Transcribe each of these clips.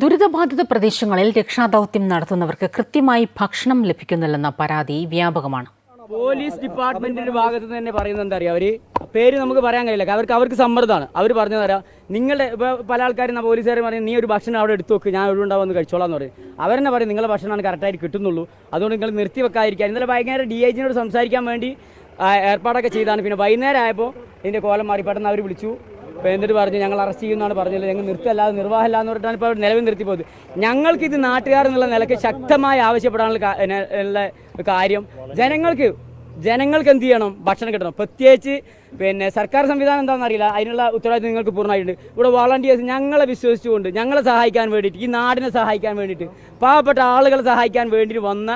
ദുരിതബാധിത പ്രദേശങ്ങളിൽ രക്ഷാദൗത്യം നടത്തുന്നവർക്ക് കൃത്യമായി ഭക്ഷണം ലഭിക്കുന്നില്ലെന്ന പരാതി വ്യാപകമാണ്. പോലീസ് ഡിപ്പാർട്ട്മെന്റിന്റെ ഭാഗത്ത് തന്നെ പറയുന്നത് എന്താ അറിയാം? അവർ പേര് നമുക്ക് പറയാൻ കഴിയില്ല. അവർക്ക് അവർക്ക് സമ്മർദ്ദമാണ്. അവർ പറഞ്ഞു തരാം നിങ്ങളുടെ പല ആൾക്കാരും പോലീസുകാരും പറയും നീ ഒരു ഭക്ഷണം അവിടെ എടുത്തു വെക്ക് ഞാൻ ഇവിടെ ഉണ്ടാവുമെന്ന് കഴിച്ചോളാം എന്ന് പറയും. അവരെന്നെ പറയും? നിങ്ങളുടെ ഭക്ഷണമാണ് കറക്റ്റായിട്ട് കിട്ടുന്നുള്ളൂ. അതുകൊണ്ട് നിങ്ങൾ നിർത്തി വെക്കാതിരിക്കാൻ. ഇന്നലെ ഭയങ്കര ഡി ഐ ജിനോട് സംസാരിക്കാൻ വേണ്ടി ഏർപ്പാടൊക്കെ ചെയ്താണ്. പിന്നെ വൈകുന്നേരം ആയപ്പോൾ ഇതിന്റെ കോലം മാറി പെട്ടെന്ന് അവർ വിളിച്ചു. അപ്പോൾ എന്നിട്ട് പറഞ്ഞു? ഞങ്ങൾ അറസ്റ്റ് ചെയ്യുമെന്നാണ് പറഞ്ഞത്. ഞങ്ങൾ നിർത്തല്ലാതെ നിർവാഹമില്ല എന്ന് പറഞ്ഞിട്ടാണ് ഇപ്പോൾ നിലവിൽ നിർത്തിപ്പോയത്. ഞങ്ങൾക്ക് ഇത് നാട്ടുകാർ എന്നുള്ള നിലയ്ക്ക് ശക്തമായി ആവശ്യപ്പെടാനുള്ള കാര്യം. ജനങ്ങൾക്ക് ജനങ്ങൾക്ക് എന്ത് ചെയ്യണം? ഭക്ഷണം കിട്ടണം. പ്രത്യേകിച്ച് പിന്നെ സർക്കാർ സംവിധാനം എന്താണെന്ന് അറിയില്ല. അതിനുള്ള ഉത്തരവാദിത്വം നിങ്ങൾക്ക് പൂർണമായിട്ടുണ്ട്. ഇവിടെ വോളണ്ടിയേഴ്സ് ഞങ്ങളെ വിശ്വസിച്ചുകൊണ്ട് ഞങ്ങളെ സഹായിക്കാൻ വേണ്ടിയിട്ട് ഈ നാടിനെ സഹായിക്കാൻ വേണ്ടിയിട്ട് പാവപ്പെട്ട ആളുകളെ സഹായിക്കാൻ വേണ്ടിയിട്ട് വന്ന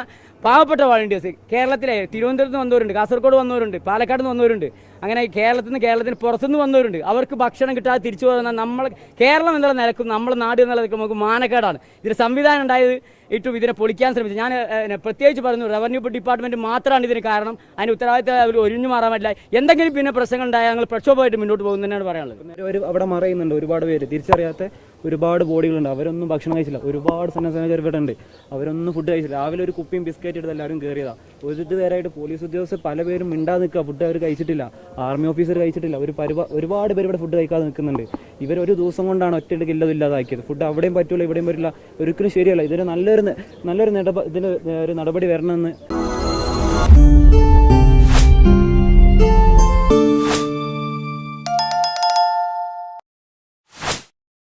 പാവപ്പെട്ട വളണ്ടിയേഴ്സ് കേരളത്തിലെ തിരുവനന്തപുരത്ത് നിന്ന് വന്നവരുണ്ട് കാസർഗോഡ് വന്നവരുണ്ട് പാലക്കാട് നിന്ന് വന്നവരുണ്ട്. അങ്ങനെ കേരളത്തിൽ നിന്ന് കേരളത്തിന് പുറത്തുനിന്ന് വന്നവരുണ്ട്. അവർക്ക് ഭക്ഷണം കിട്ടാതെ തിരിച്ചു പോകുന്ന നമ്മൾ കേരളം എന്നുള്ള നിലക്കും നമ്മുടെ നാട് എന്നുള്ള നിലക്കും നമുക്ക് മാനക്കേടാണ്. ഇതിന് സംവിധാനം ഉണ്ടായത് ഇട്ടും ഇതിനെ പൊളിക്കാൻ ശ്രമിച്ചു. ഞാൻ പ്രത്യേകിച്ച് പറഞ്ഞു റവന്യൂ ഡിപ്പാർട്ട്മെന്റ് മാത്രമാണ് ഇതിന് കാരണം. അതിന് ഉത്തരവാദിത്തം അവർ ഒഴിഞ്ഞു മാറാൻ പറ്റില്ല. എന്തെങ്കിലും പിന്നെ പ്രശ്നങ്ങൾ ഉണ്ടായാൽ ഞങ്ങൾ പ്രക്ഷോഭമായിട്ട് മുന്നോട്ട് പോകുന്നതന്നെയാണ് പറയാനുള്ളത്. ഒരു അവിടെ മറയുന്നുണ്ട് ഒരുപാട് പേര്. തിരിച്ചറിയാത്ത ഒരുപാട് ബോഡികളുണ്ട്. അവരൊന്നും ഭക്ഷണം കഴിച്ചില്ല. ഒരുപാട് സന്നദ്ധ ഇവിടെ ഉണ്ട് അവരൊന്നും ഫുഡ് കഴിച്ചില്ല. രാവിലെ ഒരു കുപ്പിയും ബിസ്ക്കറ്റ് എടുത്ത് എല്ലാവരും കയറിയതാ ഒരു ഇതുവരെയായിട്ട് പോലീസ് ഉദ്യോഗസ്ഥർ പല പേരും മിണ്ടാതെ നിൽക്കുക. ഫുഡ് അവർ കഴിച്ചിട്ടില്ല. ആർമി ഓഫീസർ കഴിച്ചിട്ടില്ല. ഒരു പരിപാ ഒരുപാട് പേര് ഇവിടെ ഫുഡ് കഴിക്കാതെ നിൽക്കുന്നുണ്ട്. ഇവർ ഒരു ദിവസം കൊണ്ടാണ് ഒറ്റയ്ക്ക് ഇല്ലതില്ലാതാക്കിയത് ഫുഡ് അവിടെയും പറ്റൂല ഇവിടെയും പറ്റില്ല ഒരിക്കലും ശരിയല്ല. ഇതൊരു നല്ലൊരു നല്ലൊരു ഇതിന് ഒരു നടപടി വരണമെന്ന്.